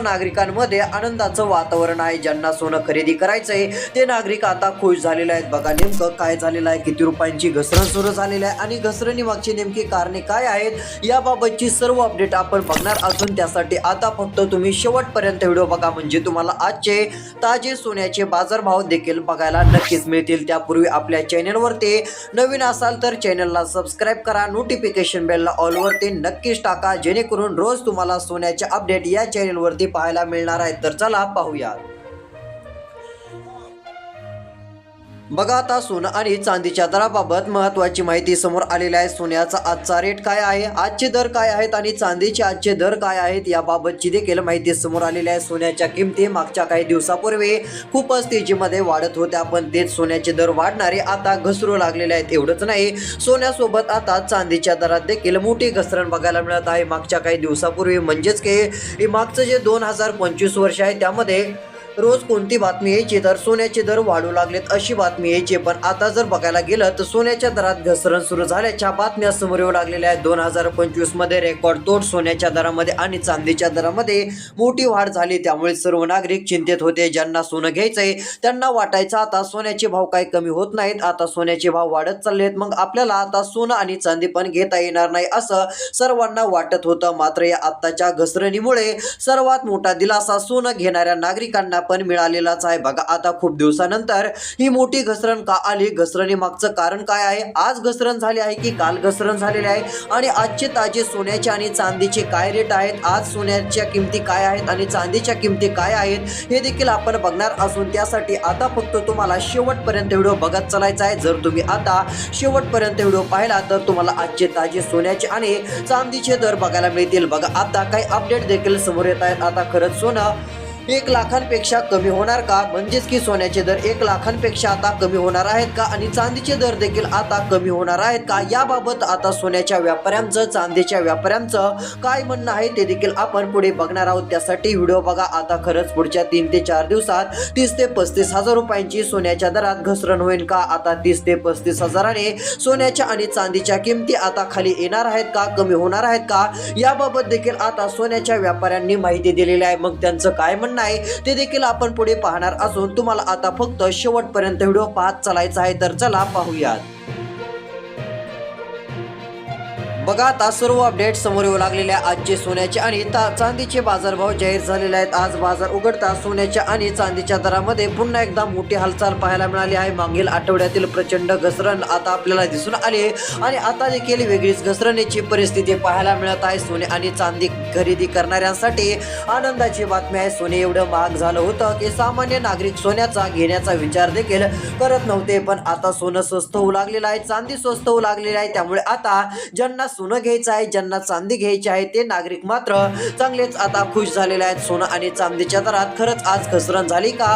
नागरिकांमध्ये आनंदाचं वातावरण आहे. ज्यांना सोनं खरेदी करायचंय ते नागरिक आता खुश झालेले आहेत. बघा नेमकं काय झालेलं आहे किती रुपयांची घसरण सुरू झालेली आहे आणि घसरणी मागची नेमकी कारणे काय आहेत याबाबतची सर्व अपडेट आपण बघणार असून त्यासाठी आता फक्त तुम्ही शेवटपर्यंत व्हिडिओ बघा. म्हणजे तुम्हाला आजचे ताजे सोन्याचे बाजारभाव देखील बघायला नक्कीच मिळतील. त्यापूर्वी आपल्या चॅनलवरती नवीन असाल तर चॅनलला सबस्क्राईब करा. नोटिफिकेशन बेलला ऑलवरती नक्कीच टाका. जेणेकरून रोज तुम्हाला सोन्याचे अपडेट या चॅनलवरती पाहायला मिळणार आहेत. तर चला पाहूया बघा आता सोनं आणि चांदीच्या दराबाबत महत्वाची माहिती समोर आलेली आहे. सोन्याचा आजचा रेट काय आहे? आजचे दर काय आहेत आणि चांदीचे आजचे दर काय आहेत याबाबतची देखील माहिती समोर आलेली आहे. सोन्याच्या किमती मागच्या काही दिवसापूर्वी खूपच तेजीमध्ये वाढत होत्या पण तेच सोन्याचे दर वाढणारे आता घसरू लागलेले आहेत. एवढंच नाही सोन्यासोबत आता चांदीच्या दरात देखील मोठी घसरण बघायला मिळत आहे. मागच्या काही दिवसापूर्वी म्हणजेच की हे मागचं जे दोन हजार पंचवीस वर्ष आहे त्यामध्ये रोज कोणती बातमी यायची तर सोन्याचे दर वाढू लागलेत अशी बातमी यायची. पण आता जर बघायला गेलं तर सोन्याच्या दरात घसरण सुरू झाल्याच्या बातम्या समोर येऊ लागलेल्या आहेत. दोन हजार पंचवीसमध्ये रेकॉर्ड तोड सोन्याच्या दरामध्ये आणि चांदीच्या दरामध्ये मोठी वाढ झाली. त्यामुळे सर्व नागरिक चिंतेत होते. ज्यांना सोनं घ्यायचंय त्यांना वाटायचं आता सोन्याचे भाव काही कमी होत नाहीत आता सोन्याचे भाव वाढत चालले आहेत मग आपल्याला आता सोनं आणि चांदी पण घेता येणार नाही असं सर्वांना वाटत होतं. मात्र या आत्ताच्या घसरणीमुळे सर्वात मोठा दिलासा सोनं घेणाऱ्या नागरिकांना पण मिळालेलाच आहे. बघा आता खूप दिवसानंतर ही मोठी घसरण का आली? घसरणी मागचं कारण काय आहे? आज घसरण झाली आहे की काल घसरण झालेली आहे? आणि आजचे ताजे सोन्याचे आणि चांदीचे काय रेट आहेत? आज सोन्याच्या किमती काय आहेत आणि चांदीच्या किमती काय आहेत? हे देखील आपण बघणार असून त्यासाठी आता फक्त तुम्हाला शेवटपर्यंत व्हिडिओ बघत चालायचा आहे. जर तुम्ही आता शेवटपर्यंत व्हिडिओ पाहिला तर तुम्हाला आजचे ताजे सोन्याचे आणि चांदीचे दर बघायला मिळतील. बघा आता काही अपडेट देखील समोर येत आहेत. आता खरंच सोनं एक लाखांपेक्षा कमी होणार का? म्हणजेच की सोन्याचे दर एक लाखांपेक्षा आता कमी होणार आहेत का? आणि चांदीचे दर देखील आता कमी होणार आहेत का? याबाबत आता सोन्याच्या व्यापाऱ्यांचं चांदीच्या व्यापाऱ्यांचं काय म्हणणं आहे ते देखील आपण पुढे बघणार आहोत. त्यासाठी व्हिडिओ बघा. आता खरंच पुढच्या तीन ते चार दिवसात तीस ते पस्तीस हजार रुपयांची सोन्याच्या दरात घसरण होईल का? आता तीस ते पस्तीस हजाराने सोन्याच्या आणि चांदीच्या किमती आता खाली येणार आहेत का? कमी होणार आहेत का? याबाबत देखील आता सोन्याच्या व्यापाऱ्यांनी माहिती दिलेली आहे. मग त्यांचं काय म्हणणं आहे ते देखील आपण पुढे पाहणार असून तुम्हाला आता फक्त शेवटपर्यंत व्हिडिओ पाहत चालायचा आहे तर चला पाहूयात. बघा आता सर्व अपडेट समोर येऊ लागलेल्या आजचे सोन्याचे आणि ता- चांदीचे बाजारभाव जाहीर झालेले आहेत. आज बाजार उघडता सोन्याच्या आणि चांदीच्या दरामध्ये पुन्हा एकदा मोठी हालचाल पाहायला मिळाली आहे. मागील आठवड्यातील प्रचंड घसरण आता आपल्याला दिसून आली आणि आता देखील वेगळीच घसरणीची परिस्थिती पाहायला मिळत आहे. सोने आणि चांदी खरेदी करणाऱ्यांसाठी आनंदाची बातमी आहे. सोने एवढं महाग झालं होतं की सामान्य नागरिक सोन्याचा घेण्याचा विचार देखील करत नव्हते. पण आता सोनं स्वस्त होऊ लागलेलं आहे. चांदी स्वस्त होऊ लागलेली आहे. त्यामुळे आता ज्यांना सोनं घ्यायचं आहे ज्यांना चांदी घ्यायची आहे ते नागरिक मात्र चांगलेच आता खुश झालेले आहेत. सोनं आणि चांदीच्या दरात खरंच आज घसरण झाली का?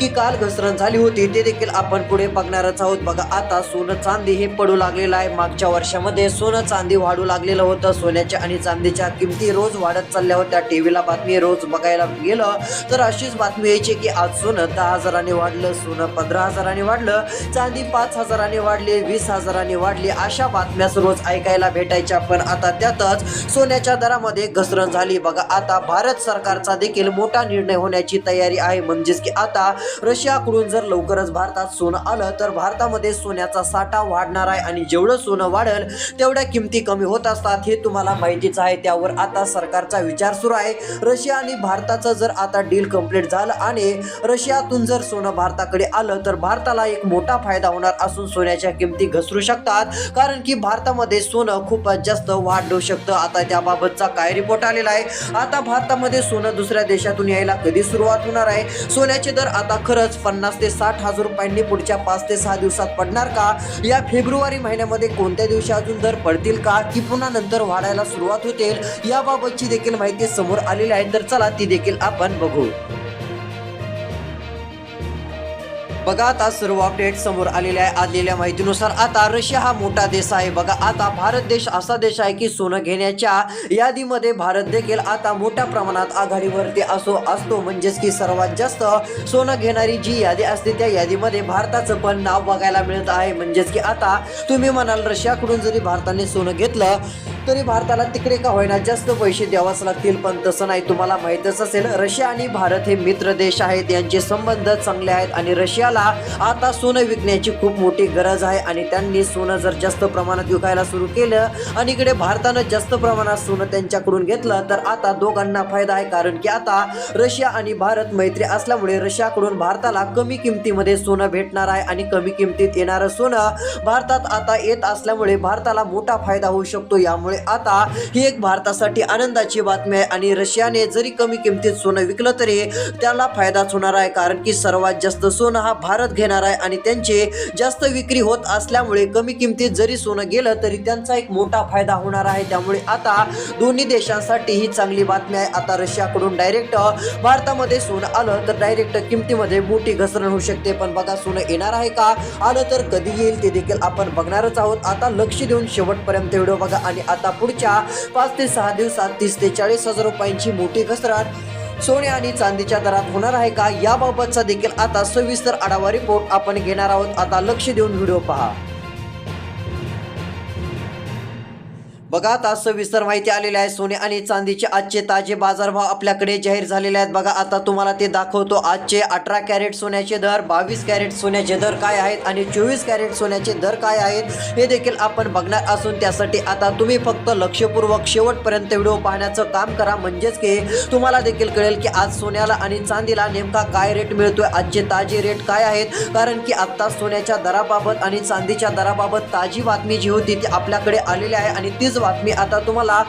की काल घसरण झाली होती ते देखील आपण पुढे बघणारच आहोत. बघा आता सोनं चांदी हे पडू लागलेलं आहे. मागच्या वर्षामध्ये सोनं चांदी वाढू लागलेलं होतं. सोन्याच्या आणि चांदीच्या किमती रोज वाढत चालल्या होत्या. टीव्हीला बातमी रोज बघायला गेलं तर अशीच बातमी यायची की आज सोनं दहा हजाराने वाढलं सोनं पंधरा हजाराने वाढलं चांदी पाच हजाराने वाढली वीस हजाराने वाढली अशा बातम्याच रोज ऐकायला भेटायच्या पण आता त्यातच सोन्याच्या दरामध्ये घसरण झाली. बघा आता भारत सरकारचा देखील मोठा निर्णय होण्याची तयारी आहे. म्हणजेच की आता रशियाकडून जर लवकरच भारतात सोनं आलं तर भारतामध्ये सोन्याचा साठा वाढणार आहे. आणि जेवढं सोनं वाढेल तेवढ्या किमती कमी होत असतात हे तुम्हाला माहितीच आहे. त्यावर आता सरकारचा विचार सुरू आहे. रशिया आणि भारताचं जर आता डील कंप्लीट झालं आणि रशियातून जर सोनं भारताकडे आलं तर भारताला एक मोठा फायदा होणार असून सोन्याच्या किमती घसरू शकतात. कारण की भारतामध्ये सोनं खूप खूपच जास्त वाढू शकतं. आता त्याबाबतचा काय रिपोर्ट आलेला आहे? आता भारतामध्ये सोनं दुसऱ्या देशातून यायला कधी सुरुवात होणार आहे? सोन्याचे दर आता खरंच पन्नास ते साठ हजार रुपयांनी पुढच्या पाच ते सहा दिवसात पडणार का? या फेब्रुवारी महिन्यामध्ये कोणत्या दिवशी अजून दर पडतील का? की पुन्हा नंतर वाढायला सुरुवात होते याबाबतची देखील माहिती समोर आलेली आहे. तर चला ती देखील आपण बघू. बघा आता सर्व अपडेट समोर आलेले आहे आलेल्या माहितीनुसार आता रशिया हा मोठा देश आहे. बघा आता भारत देश असा देश आहे की सोनं घेण्याच्या यादीमध्ये भारत देखील आता मोठ्या प्रमाणात आघाडीवरती असो असतो. म्हणजेच की सर्वात जास्त सोनं घेणारी जी यादी असते त्या यादीमध्ये भारताचं पण नाव बघायला मिळत आहे. म्हणजेच की आता तुम्ही म्हणाल रशियाकडून जरी भारताने सोनं घेतलं तरी भारताला तिकडे का होईना जास्त पैसे द्यावाच लागतील पण तसं नाही. तुम्हाला माहीतच असेल रशिया आणि भारत हे मित्र देश आहेत. यांचे संबंध चांगले आहेत आणि रशियाला आता सोनं विकण्याची खूप मोठी गरज आहे आणि त्यांनी सोनं जर जास्त प्रमाणात विकायला सुरू केलं आणि इकडे भारतानं जास्त प्रमाणात सोनं त्यांच्याकडून घेतलं तर आता दोघांना फायदा आहे. कारण की आता रशिया आणि भारत मैत्री असल्यामुळे रशियाकडून भारताला कमी किमतीमध्ये सोनं भेटणार आहे आणि कमी किमतीत येणारं सोनं भारतात आता येत असल्यामुळे भारताला मोठा फायदा होऊ शकतो. यामुळे आता ही एक भारतासाठी आनंदाची बातमी आहे. आणि रशियाने जरी कमी किमतीत सोनं विकलं तरी त्याला फायदाच होणार आहे. कारण की सर्वात जास्त सोनं हा भारत घेणार आहे. आणि त्यांचे जास्त विक्री होत असल्यामुळे कमी किमतीत जरी सोनं गेलं तरी त्यांचा एक मोठा फायदा होणार आहे. त्यामुळे आता दोन्ही देशांसाठी ही चांगली बातमी आहे. आता रशियाकडून डायरेक्ट भारतामध्ये सोनं आलं तर डायरेक्ट किमतीमध्ये मोठी घसरण होऊ शकते. पण बघा सोनं येणार आहे का? आलं तर कधी येईल ते देखील आपण बघणारच आहोत. आता लक्ष देऊन शेवटपर्यंत व्हिडिओ बघा. आणि आता पुढच्या पाच ते सहा दिवसात तीस ते चाळीस हजार रुपयांची मोठी घसरण सोने आणि चांदीच्या दरात होणार आहे का? याबाबतचा देखील आता सविस्तर आढावा रिपोर्ट आपण घेणार आहोत. आता लक्ष देऊन व्हिडिओ पहा. बघा आता सविस्तर माहिती आलेली आहे. सोने आणि चांदीचे आजचे ताजे बाजारभाव आपल्याकडे जाहीर झालेले आहेत. बघा आता तुम्हाला ते दाखवतो. आजचे अठरा कॅरेट सोन्याचे दर बावीस कॅरेट सोन्याचे दर काय आहेत आणि चोवीस कॅरेट सोन्याचे दर काय आहेत हे देखील आपण बघणार असून त्यासाठी आता तुम्ही फक्त लक्षपूर्वक शेवटपर्यंत व्हिडिओ पाहण्याचं काम करा. म्हणजेच की तुम्हाला देखील कळेल की आज सोन्याला आणि चांदीला नेमका काय रेट मिळतोय आजचे ताजे रेट काय आहेत. कारण की आत्ता सोन्याच्या दराबाबत आणि चांदीच्या दराबाबत ताजी बातमी जी होती ती आपल्याकडे आलेली आहे आणि तीच बातमी. आता तुम्हाला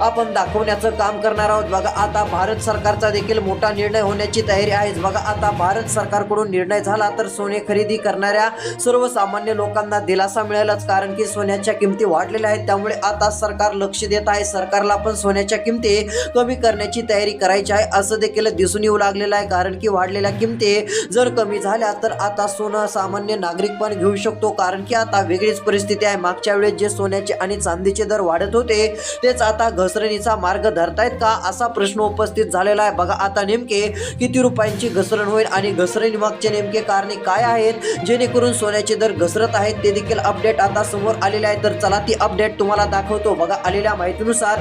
आपण दाखवण्याचं काम करणार आहोत. बघा आता भारत सरकारचा देखील मोठा निर्णय होण्याची तयारी आहे. बघा आता भारत सरकारकडून निर्णय झाला तर सोने खरेदी करणाऱ्या सर्वसामान्य लोकांना दिलासा मिळेलच. कारण की सोन्याच्या किमती वाढलेल्या आहेत. त्यामुळे आता सरकार लक्ष देत आहे. सरकारला पण सोन्याच्या किमती कमी करण्याची तयारी करायची आहे. असं देखील दिसून येऊ लागलेलं आहे. कारण की वाढलेल्या किमती जर कमी झाल्या तर आता सोनं सामान्य नागरिक पण घेऊ शकतो. कारण की आता वेगळीच परिस्थिती आहे. मागच्या वेळेस जे सोन्याचे आणि चांदीचे दर वाढत होते तेच आता घसरणीचा मार्ग धरतायत का असा प्रश्न उपस्थित झालेला आहे. बघा आता नेमके किती रुपयांची घसरण होईल आणि घसरणीमागचे नेमके कारणे काय आहेत? जेणेकरून सोन्याचे दर घसरत आहेत ते देखील अपडेट आता समोर आलेले आहे तर चला ती अपडेट तुम्हाला दाखवतो. बघा आलेल्या माहितीनुसार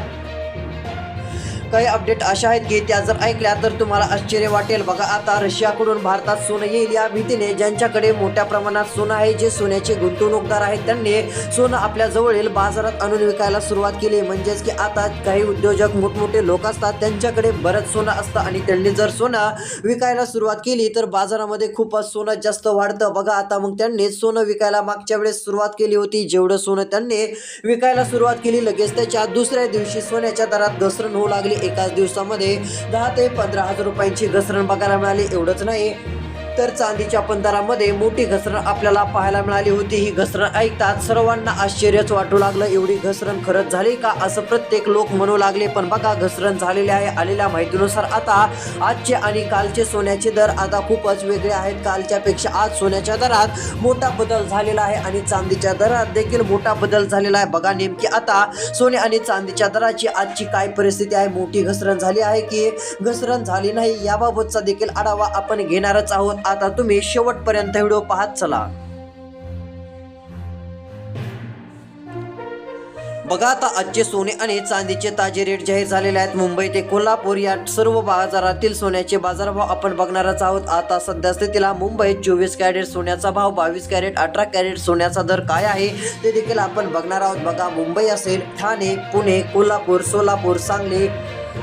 काही अपडेट अशा आहेत की त्या जर ऐकल्या तर तुम्हाला आश्चर्य वाटेल. बघा आता रशियाकडून भारतात सोनं येईल या भीतीने ज्यांच्याकडे मोठ्या प्रमाणात सोनं आहे जे सोन्याचे गुंतवणूकदार आहेत त्यांनी सोनं आपल्या जवळील बाजारात आणून विकायला सुरुवात केली. म्हणजेच की आता काही उद्योजक मोठमोठे लोक असतात त्यांच्याकडे बरंच सोनं असतं आणि त्यांनी जर सोनं विकायला सुरुवात केली तर बाजारामध्ये खूपच सोनं जास्त वाढतं. बघा आता मग त्यांनी सोनं विकायला मागच्या वेळेस सुरुवात केली होती. जेवढं सोनं त्यांनी विकायला सुरुवात केली लगेच त्याच्या दुसऱ्या दिवशी सोन्याच्या दरात घसरण होऊ लागली. एकाच दिवसामध्ये दहा ते पंधरा हजार रुपयांची घसरण बघायला मिळाली. एवढंच नाही तर चांदीच्या पण दरामध्ये मोठी घसरण आपल्याला पाहायला मिळाली होती. ही घसरण ऐकतात सर्वांना आश्चर्यच वाटू लागलं. एवढी घसरण खरंच झाली का? असं प्रत्येक लोक म्हणू लागले पण बघा घसरण झालेली आहे. आलेल्या माहितीनुसार आता आजचे आणि कालचे सोन्याचे दर आता खूपच वेगळे आहेत. कालच्या पेक्षा आज सोन्याच्या दरात मोठा बदल झालेला आहे आणि चांदीच्या दरात देखील मोठा बदल झालेला आहे. बघा नेमकी आता सोने आणि चांदीच्या दराची आजची काय परिस्थिती आहे? मोठी घसरण झाली आहे की घसरण झाली नाही? याबाबतचा देखील आढावा आपण घेणारच आहोत. आता तुम्ही शेवटपर्यंत व्हिडिओ पाहत चला. बघा आता आजचे सोने आणि चांदीचे ताजे रेट जाहीर झालेले आहेत. मुंबई ते कोल्हापूर या सर्व बाजारातील सोन्याचे बाजारभाव आपण बघणारच आहोत. आता सध्या स्थितीला मुंबईत चोवीस कॅरेट सोन्याचा भाव बावीस कॅरेट अठरा कॅरेट सोन्याचा दर काय आहे ते देखील आपण बघणार आहोत. बघा मुंबई असेल ठाणे पुणे कोल्हापूर सोलापूर सांगली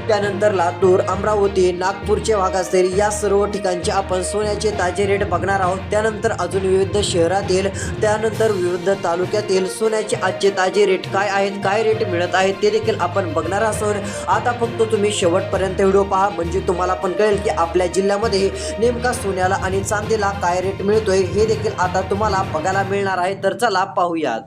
त्यानंतर लातूर अमरावती नागपूरचे भाग असतील या सर्व ठिकाणचे आपण सोन्याचे ताजे रेट बघणार आहोत. त्यानंतर अजून विविध शहरातील त्यानंतर विविध तालुक्यातील सोन्याचे आजचे ताजे रेट काय आहेत काय रेट मिळत आहेत ते देखील आपण बघणार असून आता फक्त तुम्ही शेवटपर्यंत व्हिडिओ पहा म्हणजे तुम्हाला पण कळेल की आपल्या जिल्ह्यामध्ये नेमका सोन्याला आणि चांदीला काय रेट मिळतोय हे देखील आता तुम्हाला बघायला मिळणार आहे. तर चला पाहूयात.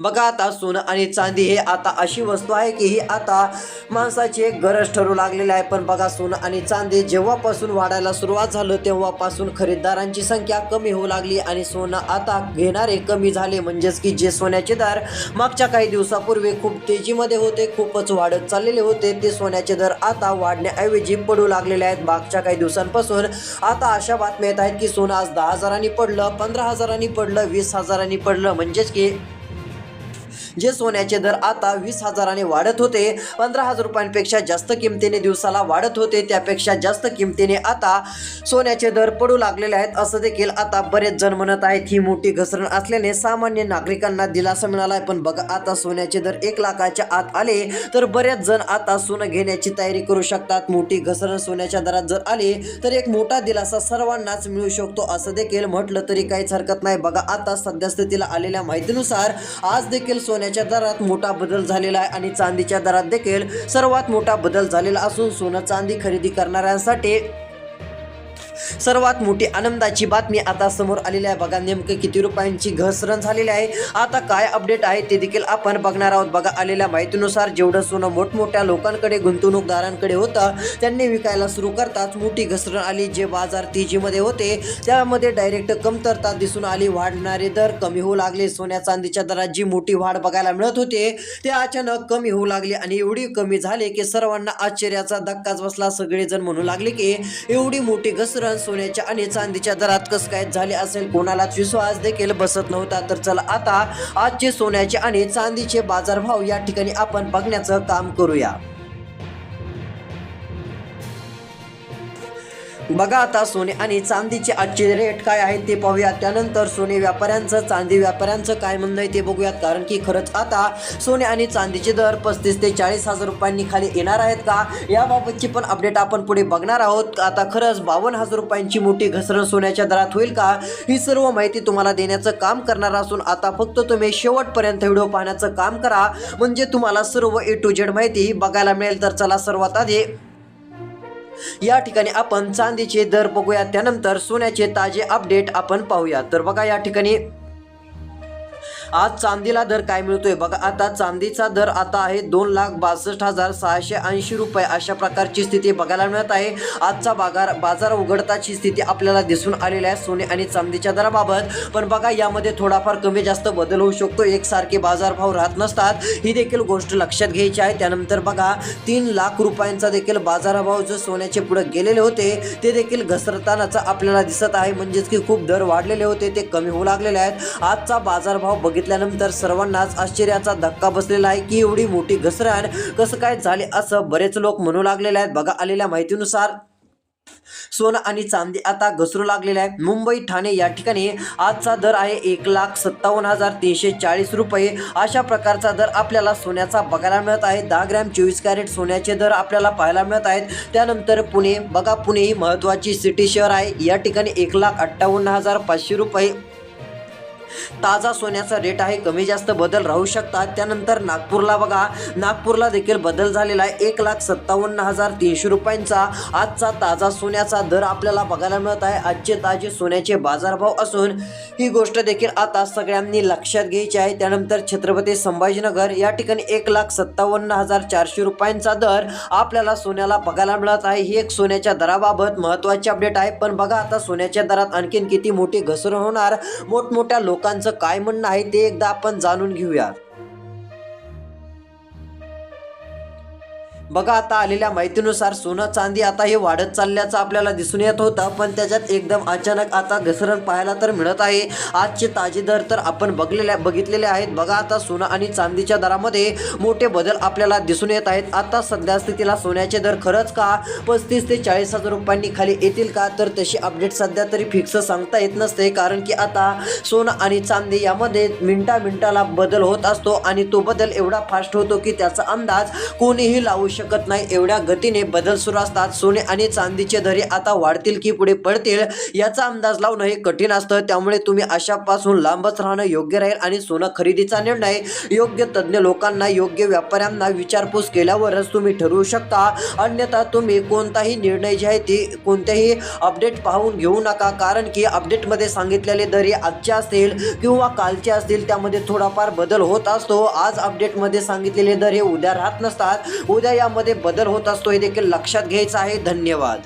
बघा आता सोनं आणि चांदी हे आता अशी वस्तू आहे की ही आता माणसाची एक गरज ठरू लागलेली आहे. पण बघा सोनं आणि चांदी जेव्हापासून वाढायला सुरुवात झालं तेव्हापासून खरेदीदारांची संख्या कमी होऊ लागली आणि सोनं आता घेणारे कमी झाले. म्हणजेच की जे सोन्याचे दर मागच्या काही दिवसापूर्वी खूप तेजीमध्ये होते खूपच वाढत चाललेले होते ते सोन्याचे दर आता वाढण्याऐवजी पडू लागलेले आहेत. मागच्या काही दिवसांपासून आता अशा बातम्या येत आहेत की सोनं आज दहा हजारांनी पडलं पंधरा हजारांनी पडलं वीस हजारांनी पडलं. म्हणजेच की जे सोन्याचे दर आता वीस हजाराने वाढत होते पंधरा हजार रुपयांपेक्षा जास्त किमतीने दिवसाला वाढत होते त्यापेक्षा जास्त किमतीने आता सोन्याचे दर पडू लागलेले आहेत. असं देखील आता बरेच जण म्हणत आहेत ही मोठी घसरण असल्याने सामान्य नागरिकांना दिलासा मिळाला आहे. पण बघा आता सोन्याचे दर एक लाखाच्या आत आले तर बरेच जण आता सोनं घेण्याची तयारी करू शकतात. मोठी घसरण सोन्याच्या दरात जर आली तर एक मोठा दिलासा सर्वांनाच मिळू शकतो. असं देखील म्हटलं तरी काहीच हरकत नाही. बघा आता सध्या स्थितीला आलेल्या माहितीनुसार आज देखील सोन्याच्या दरात मोठा बदल झालेला आहे आणि चांदीच्या दरात देखील सर्वात मोठा बदल झालेला असून सोनं चांदी खरेदी करणाऱ्यांसाठी सर्वात मोठी आनंदाची बातमी आता समोर आलेली आहे. बघा नेमकं किती रुपयांची घसरण झालेली आहे. आता काय अपडेट आहे ते देखील आपण बघणार आहोत. बघा आलेल्या माहितीनुसार जेवढं सोनं मोठमोठ्या लोकांकडे गुंतवणूकदारांकडे होतं त्यांनी विकायला सुरू करताच मोठी घसरण आली. जे बाजार तेजीमध्ये होते त्यामध्ये डायरेक्ट कमतरता दिसून आली. वाढणारे दर कमी होऊ लागले. सोन्या चांदीच्या दरात जी मोठी वाढ बघायला मिळत होते. ते अचानक कमी होऊ लागले आणि एवढी कमी झाले की सर्वांना आश्चर्याचा धक्काच बसला. सगळेजण म्हणू लागले की एवढी मोठी घसरण सोन्याच्या आणि चांदीच्या दरात कसं काय झाले असेल कोणालाच विश्वास देखील बसत नव्हता. तर चला आता आजचे सोन्याचे आणि चांदीचे बाजारभाव या ठिकाणी आपण बघण्याचं काम करूया. बघा आता सोने आणि चांदीचे आजचे रेट काय आहेत ते पाहूया त्यानंतर सोने व्यापाऱ्यांचं चांदी व्यापाऱ्यांचं काय म्हणणं आहे ते बघूयात. कारण की खरंच आता सोने आणि चांदीचे दर पस्तीस ते चाळीस हजार रुपयांनी खाली येणार आहेत का? याबाबतची पण अपडेट आपण पुढे बघणार आहोत. आता खरंच बावन्न हजार रुपयांची मोठी घसरण सोन्याच्या दरात होईल का? ही सर्व माहिती तुम्हाला देण्याचं काम करणार असून आता फक्त तुम्ही शेवटपर्यंत व्हिडिओ पाहण्याचं काम करा. म्हणजे तुम्हाला सर्व ए टू झेड माहिती बघायला मिळेल. तर चला सर्वात आधी या ठिकाणी आपण चांदीचे दर बघूया. त्यानंतर सोन्याचे ताजे अपडेट आपण पाहूया. तर बघा या ठिकाणी आज चांदीला दर काय मिळतोय? बघा आता चांदीचा दर आता आहे दोन लाख बासष्ट हजार सहाशे ऐंशी रुपये. अशा प्रकारची स्थिती बघायला मिळत आहे. आजचा बाजार बाजार उघडताची स्थिती आपल्याला दिसून आलेली आहे सोने आणि चांदीच्या दराबाबत. पण बघा यामध्ये थोडाफार कमी जास्त बदल होऊ शकतो. एकसारखे बाजारभाव राहत नसतात. ही देखील गोष्ट लक्षात घ्यायची आहे. त्यानंतर बघा तीन लाख रुपयांचा देखील बाजारभाव जो सोन्याचे पुढे गेलेले होते ते देखील घसरतानाचा आपल्याला दिसत आहे. म्हणजेच की खूप दर वाढलेले होते ते कमी होऊ लागलेले आहेत. आजचा बाजारभाव बघितल्यानंतर सर्वांनाच आश्चर्याचा धक्का बसलेला आहे की एवढी मोठी घसरण कसं काय झाले असं बरेच लोक म्हणू लागलेले आहेत. बघा आलेल्या माहितीनुसार सोनं आणि चांदी आता घसरू लागलेले आहे मुंबई ठाणे या ठिकाणी आजचा दर आहे एक लाख सत्तावन्न हजार तीनशे चाळीस रुपये. अशा प्रकारचा दर आपल्याला सोन्याचा बघायला मिळत आहे. दहा ग्रॅम चोवीस कॅरेट सोन्याचे दर आपल्याला पाहायला मिळत आहेत. त्यानंतर पुणे बघा पुणे ही महत्त्वाची सिटी शहर आहे. या ठिकाणी एक लाख अठ्ठावन्न हजार पाचशे रुपये ताजा सोन्याचा रेट आहे. कमी जास्त बदल राहू शकतात. त्यानंतर नागपूरला बघा. नागपूरला देखील बदल झालेला आहे. एक लाख सत्तावन्न हजार तीनशे रुपयांचा आजचा ताजा सोन्याचा दर आपल्याला बघायला मिळत आहे. आजचे ताजे सोन्याचे बाजारभाव असून ही गोष्ट देखील आता सगळ्यांनी लक्षात घ्यायची आहे. त्यानंतर छत्रपती संभाजीनगर या ठिकाणी एक लाख सत्तावन्न हजार चारशे रुपयांचा दर आपल्याला सोन्याला बघायला मिळत आहे. ही एक सोन्याच्या दराबाबत महत्त्वाची अपडेट आहे. पण बघा आता सोन्याच्या दरात आणखीन किती मोठी घसरण होणार? मोठमोठ्या लोक लोकांचं काय म्हणणं आहे ते एकदा आपण जाणून घेऊया बघा आता आलेल्या माहितीनुसार सोनं चांदी आता हे वाढत चालल्याचं आपल्याला दिसून येत होतं पण त्याच्यात एकदम अचानक आता घसरण पाहायला तर मिळत आहे. आजचे ताजे दर तर आपण बघलेल्या बघितलेले आहेत. बघा आता सोनं आणि चांदीच्या दरामध्ये मोठे बदल आपल्याला दिसून येत आहेत. आता सध्या स्थितीला सोन्याचे दर खरंच का? पस्तीस ते चाळीस हजार रुपयांनी खाली येतील का? तर तशी अपडेट सध्या तरी फिक्स सांगता येत नसते कारण की आता सोनं आणि चांदी यामध्ये मिनटा मिनटाला बदल होत असतो आणि तो बदल एवढा फास्ट होतो की त्याचा अंदाज कोणीही लावू शकतो शकत नाही. एवढ्या गतीने बदल सुरू असतात. सोने आणि चांदीचे दरे आता वाढतील की पुढे पडतील याचा अंदाज लावणं हे कठीण असतं. त्यामुळे तुम्ही अशापासून लांबच राहणं योग्य राहील आणि सोनं खरेदीचा निर्णय योग्य तज्ज्ञ लोकांना योग्य व्यापाऱ्यांना विचारपूस केल्यावरच तुम्ही ठरवू शकता. अन्यथा तुम्ही कोणताही निर्णय जे आहे ते कोणत्याही अपडेट पाहून घेऊ नका. कारण की अपडेटमध्ये सांगितलेले दरे आजचे असतील किंवा कालचे असतील त्यामध्ये थोडाफार बदल होत असतो. आज अपडेटमध्ये सांगितलेले दर हे उद्या राहत नसतात. उद्या या यामध्ये बदल होत असतो हे देखील लक्षात घ्यायचं आहे. धन्यवाद.